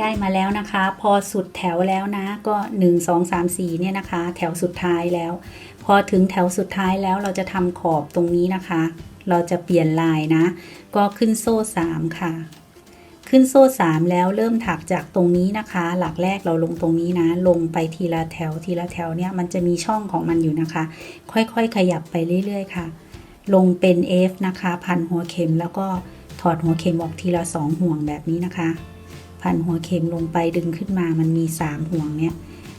ได้มาแล้วนะคะ พอสุดแถวแล้วนะ ก็ 1 2 3 4เนี่ยนะคะ แถวสุดท้ายแล้ว พอถึงแถวสุดท้ายแล้วเราจะทำขอบตรงนี้นะคะ เราจะเปลี่ยนลายนะ ก็ขึ้นโซ่ 3 ค่ะ ขึ้นโซ่ 3 แล้วเริ่มถักจากตรงนี้นะคะ หลักแรกเราลงตรงนี้นะ ลงไปทีละแถวทีละแถวเนี่ยมันจะมีช่องของมันอยู่นะคะ ค่อยๆ ขยับไปเรื่อย ๆ ค่ะ ลงเป็น F นะคะ พันหัวเข็มแล้วก็ถอดหัวเข็มออกทีละสองห่วงแบบนี้นะคะ พันหัวเข็มลงไปดึงขึ้นมามันมี 3 ห่วงเนี่ย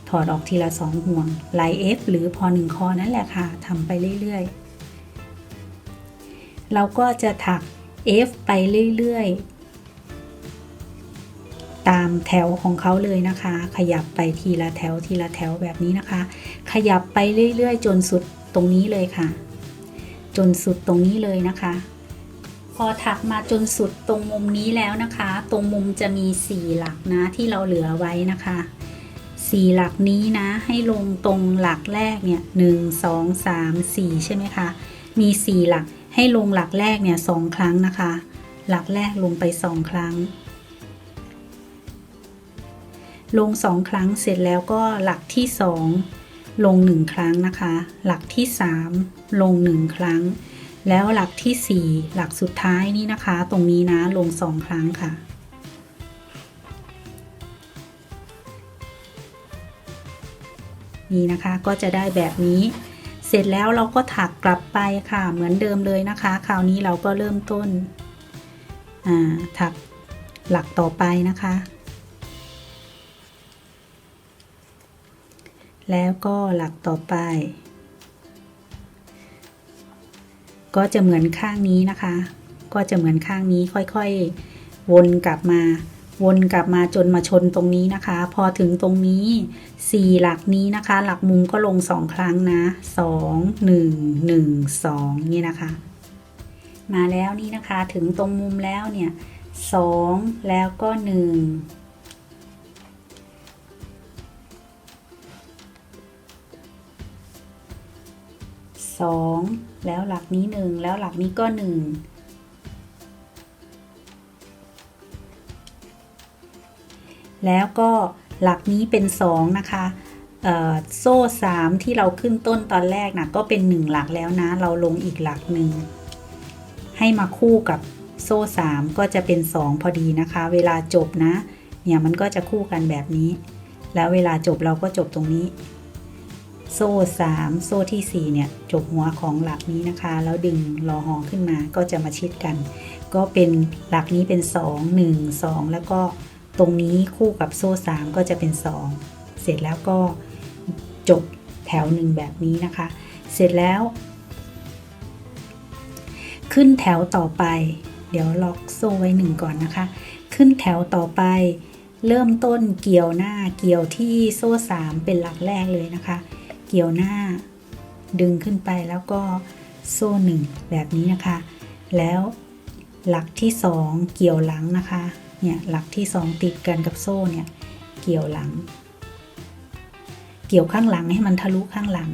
ถอดออกทีละสองห่วงลาย F หรือพอหนึ่งคอนั่นแหละค่ะทำไปเรื่อยๆ เราก็จะถัก F ไปเรื่อยๆ ตามแถวของเขาเลยนะคะ ขยับไปทีละแถวทีละแถวแบบนี้นะคะ ขยับไปเรื่อยๆ จนสุดตรงนี้เลยค่ะ จนสุดตรงนี้เลยนะคะ พอถักมาจนสุดตรงมุมนี้แล้วนะคะ ตรงมุมจะมี4หลักนะที่เราเหลือไว้นะคะ4หลักนี้นะ ให้ลงตรงหลักแรกเนี่ย1 2 3 4ใช่ไหมคะมี4หลักให้ลงหลักแรกเนี่ยสองครั้งนะคะ หลักแรกลงไป2ครั้ง ลง2ครั้งเสร็จแล้วก็หลักที่2ลง1ครั้งนะคะ หลักที่3ลง1ครั้ง แล้วหลักที่ 4 หลักสุดท้ายนี่นะคะ ตรงนี้นะลง 2 ครั้งค่ะ นี่นะคะก็จะได้แบบนี้ เสร็จแล้วเราก็ถักกลับไปค่ะเหมือนเดิมเลยนะคะ คราวนี้เราก็เริ่มต้นถักหลักต่อไปนะคะ แล้วก็หลักต่อไป ก็จะเหมือนข้างนี้นะคะ ก็จะเหมือนข้างนี้ค่อยๆ วนกลับมา วนกลับมาจนมาชนตรงนี้นะคะ พอถึงตรงนี้ 4 หลักนี้นะคะ หลักมุมก็ลง 2 ครั้งนะ 2 1 1 2 นี่นะคะ มาแล้วนี่นะคะถึงตรงมุมแล้วเนี่ย 2 แล้วก็1สอง แล้วหลักนี้หนึ่งแล้วหลักนี้ก็หนึ่งแล้วก็หลักนี้เป็นสองนะคะโซ่สามที่เราขึ้นต้นตอนแรกนะก็เป็นหนึ่งหลักแล้วนะ เราลงอีกหลักหนึ่งให้มาคู่กับโซ่สามก็จะเป็นสองพอดีนะคะ เวลาจบนะ เนี่ยมันก็จะคู่กันแบบนี้ แล้วเวลาจบเราก็จบตรงนี้ โซ่ 3 โซ่ที่ 4 เนี่ย จบหัวของหลักนี้นะคะ แล้วดึงรอหองขึ้นมาก็จะมาชิดกัน ก็เป็นหลักนี้เป็น 2 1 2 แล้วก็ตรงนี้คู่กับโซ่ 3 ก็จะเป็น 2 เสร็จแล้วก็จบแถวหนึ่งแบบนี้นะคะ เสร็จแล้ว ขึ้นแถวต่อไป เดี๋ยวล็อกโซ่ไว้หนึ่งก่อนนะคะ ขึ้นแถวต่อไปเริ่มต้นเกี่ยวหน้าเกี่ยวที่โซ่ 3 เป็นหลักแรกเลยนะคะ เกี่ยวหน้า ดึงขึ้นไปแล้วก็โซ่หนึ่งแบบนี้นะคะ แล้วหลักที่สองเกี่ยวหลังนะคะ เนี่ยหลักที่สองติดกันกับโซ่เนี่ยเกี่ยวหลัง เกี่ยวข้างหลังให้มันทะลุข้างหลัง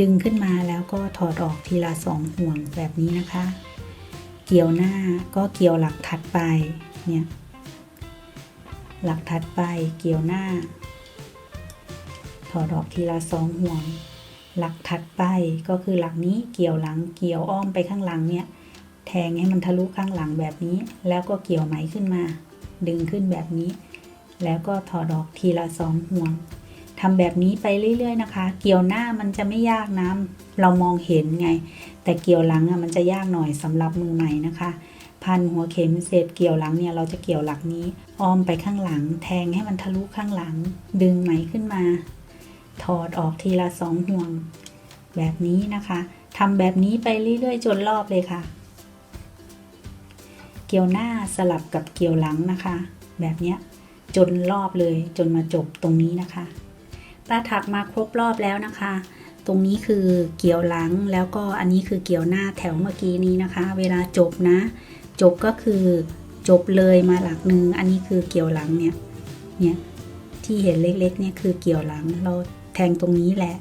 ดึงขึ้นมาแล้วก็ถอดออกทีละสองห่วงแบบนี้นะคะ เกี่ยวหน้าก็เกี่ยวหลักถัดไป เนี่ยหลักถัดไปเกี่ยวหน้า ถอดออกทีละสองห่วง หลักถัดไปก็คือหลักนี้เกี่ยวหลังเกี่ยวอ้อมไปข้างหลังเนี่ยแทงให้มันทะลุข้างหลังแบบนี้ แล้วก็เกี่ยวไหมขึ้นมา ดึงขึ้นแบบนี้ แล้วก็ถอดออกทีละสองห่วงทำแบบนี้ไปเรื่อย ๆ นะคะ เกี่ยวหน้ามันจะไม่ยากนะเรามองเห็นไง แต่เกี่ยวหลังอะมันจะยากหน่อยสำหรับมือใหม่นะคะ พันหัวเข็มเสร็จเกี่ยวหลังเนี่ยเราจะเกี่ยวหลักนี้ อ้อมไปข้างหลัง แทงให้มันทะลุข้างหลัง ดึงไหมขึ้นมา ถอดออกทีละสองห่วง แบบนี้นะคะทำแบบนี้ไปเรื่อยๆ จนรอบเลยค่ะ เกี่ยวหน้าสลับกับเกี่ยวหลังนะคะ แบบนี้จนรอบเลยจนมาจบตรงนี้นะคะป้าถักมาครบรอบแล้วนะคะ ตรงนี้คือเกี่ยวหลังแล้วก็อันนี้คือเกี่ยวหน้าแถวเมื่อกี้นี้นะคะ เวลาจบนะ จบก็คือจบเลยมาหลักหนึ่งอันนี้คือเกี่ยวหลังเนี่ยเนี่ยที่เห็นเล็กๆเนี่ยคือเกี่ยวหลังเรา ทงตรงนี้แหละ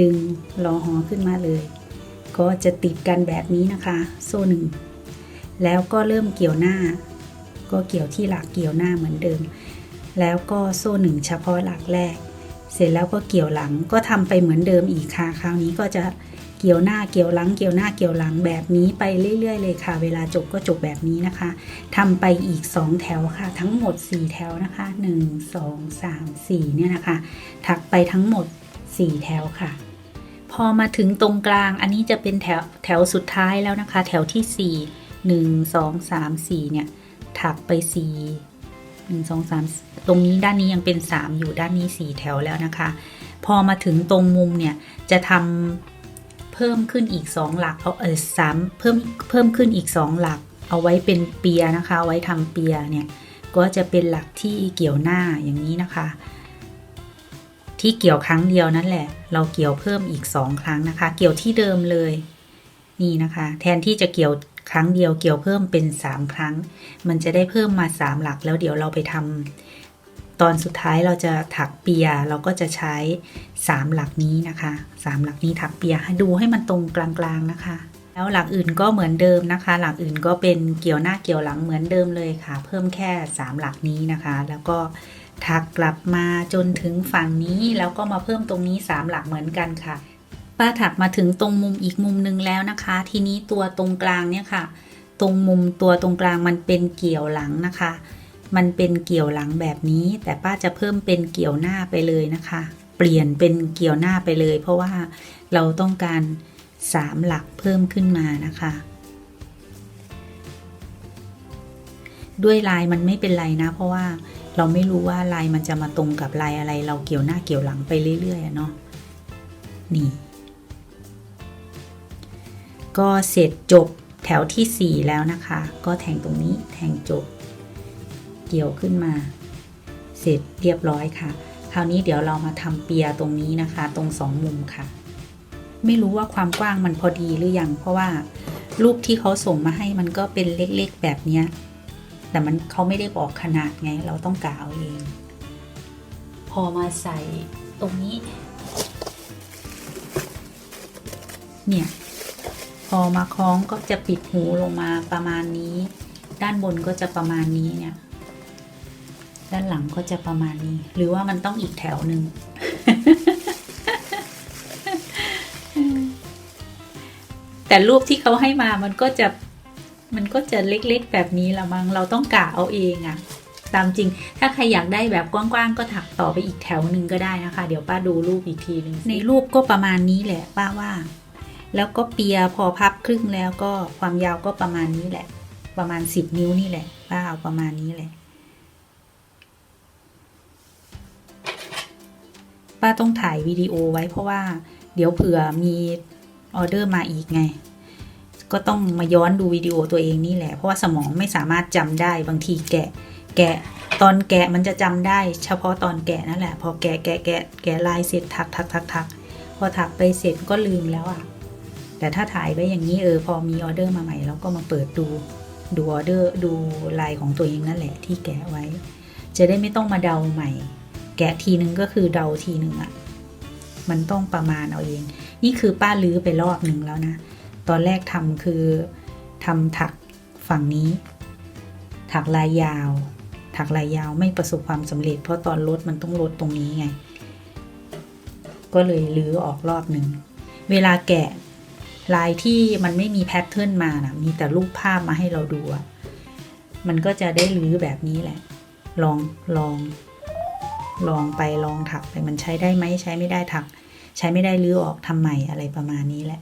ดึงรอหอขึ้นมาเลย ก็จะติดกันแบบนี้นะคะ โซ่หนึ่งแล้วก็เริ่มเกี่ยวหน้า ก็เกี่ยวที่หลักเกี่ยวหน้าเหมือนเดิม แล้วก็โซ่หนึ่งเฉพาะหลักแรก เสร็จแล้วก็เกี่ยวหลังก็ทำไปเหมือนเดิมอีกค่ะ คราวนี้ก็จะ เกี่ยวหน้าเกี่ยวหลัง เกี่ยวหน้าเกี่ยวหลังแบบนี้ไปเรื่อย ๆ เลยค่ะ เวลาจบก็จบแบบนี้นะคะทำไปอีก 2 แถวค่ะ ทั้งหมด 4 แถวนะคะ 1 2 3 4 เนี่ยนะคะ ถักไปทั้งหมด 4 แถวค่ะพอมาถึงตรงกลางอันนี้จะเป็นแถวแถวสุดท้ายแล้วนะคะ แถวที่ 4 1 2 3 4 เนี่ย ถักไป 4 1 2 3 ตรงนี้ด้านนี้ยังเป็น 3 อยู่ด้านนี้ 4 แถวแล้วนะคะ พอมาถึงตรงมุมเนี่ย จะทำ พิ่มขึ้นอีก 2 หลักเอาเออสามเพิ่มเพิ่มขึ้นอีก 2 หลัก เอาไว้เป็นเปียนะคะเอาไว้ทำเปียเนี่ยก็จะเป็นหลักที่เกี่ยวหน้าอย่างนี้นะคะ ที่เกี่ยวครั้งเดียวนั่นแหละ เราเกี่ยวเพิ่มอีก 2 ครั้งนะคะ เกี่ยวที่เดิมเลยนี่นะคะ แทนที่จะเกี่ยวครั้งเดียวเกี่ยวเพิ่มเป็น 3 ครั้ง มันจะได้เพิ่มมา 3 หลักแล้วเดี๋ยวเราไปทำ ตอนสุดท้ายเราจะถักเปียเราก็จะใช้ 3 หลักนี้นะคะ 3 หลักนี้ถักเปียให้ดูให้มันตรงกลางๆนะคะ แล้วหลักอื่นก็เหมือนเดิมนะคะ หลักอื่นก็เป็นเกี่ยวหน้าเกี่ยวหลังเหมือนเดิมเลยค่ะ เพิ่มแค่ 3 หลักนี้นะคะ แล้วก็ถักกลับมาจนถึงฝั่งนี้แล้วก็มาเพิ่มตรงนี้ 3 หลักเหมือนกันค่ะป้าถักมาถึงตรงมุมอีกมุมหนึ่งแล้วนะคะ ทีนี้ตัวตรงกลางเนี่ยค่ะ ตรงมุมตัวตรงกลางมันเป็นเกี่ยวหลังนะคะ มันเป็นเกี่ยวหลังแบบนี้ แต่ป้าจะเพิ่มเป็นเกี่ยวหน้าไปเลยนะคะ เปลี่ยนเป็นเกี่ยวหน้าไปเลย เพราะว่าเราต้องการสามหลักเพิ่มขึ้นมานะคะ ด้วยลายมันไม่เป็นไรนะ เพราะว่าเราไม่รู้ว่าลายมันจะมาตรงกับลายอะไร เราเกี่ยวหน้าเกี่ยวหลังไปเรื่อยๆเนาะนี่ ก็เสร็จจบแถวที่ 4 แล้วนะคะ ก็แทงตรงนี้แทงจบ เกี่ยวขึ้นมา เสร็จเรียบร้อยค่ะ คราวนี้เดี๋ยวเรามาทำเปียตรงนี้นะคะ ตรงสองมุมค่ะ ไม่รู้ว่าความกว้างมันพอดีหรือยัง เพราะว่ารูปที่เขาส่งมาให้มันก็เป็นเล็กๆแบบเนี้ยแต่มันเขาไม่ได้บอกขนาดไง เราต้องกะเอาเอง พอมาใส่ตรงนี้ เนี่ย พอมาคล้องก็จะปิดหูลงมาประมาณนี้ ด้านบนก็จะประมาณนี้เนี่ย ด้านหลังก็จะประมาณนี้ หรือว่ามันต้องอีกแถวหนึ่งแต่รูปที่เขาให้มามันก็จะมันก็จะเล็กๆ แบบนี้ละมั้งเราต้องกะเอาเองอะตามจริง ถ้าใครอยากได้แบบกว้างๆ ก็ถักต่อไปอีกแถวหนึ่งก็ได้นะคะ เดี๋ยวป้าดูรูปอีกทีหนึ่งในรูปก็ประมาณนี้แหละ ป้าว่า แล้วก็เปียพอพับครึ่งแล้วก็ความยาวก็ประมาณนี้แหละ ประมาณ 10 นิ้วนี่แหละ ป้าเอาประมาณนี้แหละ ป้าต้องถ่ายวิดีโอไว้เพราะว่า เดี๋ยวเผื่อมีออเดอร์มาอีกไง ก็ต้องมาย้อนดูวิดีโอตัวเองนี่แหละ เพราะว่าสมองไม่สามารถจำได้บางทีแกะ แกะตอนแกะมันจะจำได้ เฉพาะตอนแกะนั่นแหละ พอแกะแกะแกะแกะลายเสร็จถักถักถักถักพอถักไปเสร็จก็ลืมแล้วอะ แต่ถ้าถ่ายไว้อย่างนี้เออพอมีออเดอร์มาใหม่เราก็มาเปิดดูดูออเดอร์ดูลายของตัวเองนั่นแหละที่แกะไว้ จะได้ไม่ต้องมาเดาใหม่ แกะทีนึงก็คือเดาทีนึงอะ่ะ มันต้องประมาณเอาเอง นี่คือป้าลื้อไปรอบหนึ่งแล้วนะ ตอนแรกทำคือทำถักฝั่งนี้ ถักลายยาว ถักลายยาวไม่ประสบความสำเร็จ เพราะตอนลดมันต้องลดตรงนี้ไง ก็เลยลื้อออกรอบหนึ่ง เวลาแกะลายที่มันไม่มีแพทเทิร์นมานะมีแต่รูปภาพมาให้เราดูอะมันก็จะได้รื้อแบบนี้แหละ ลองลอง ลองไปลองถักไปมันใช้ได้ไหมใช้ไม่ได้ถัก ใช้ไม่ได้รื้อออกทำใหม่อะไรประมาณนี้แหละ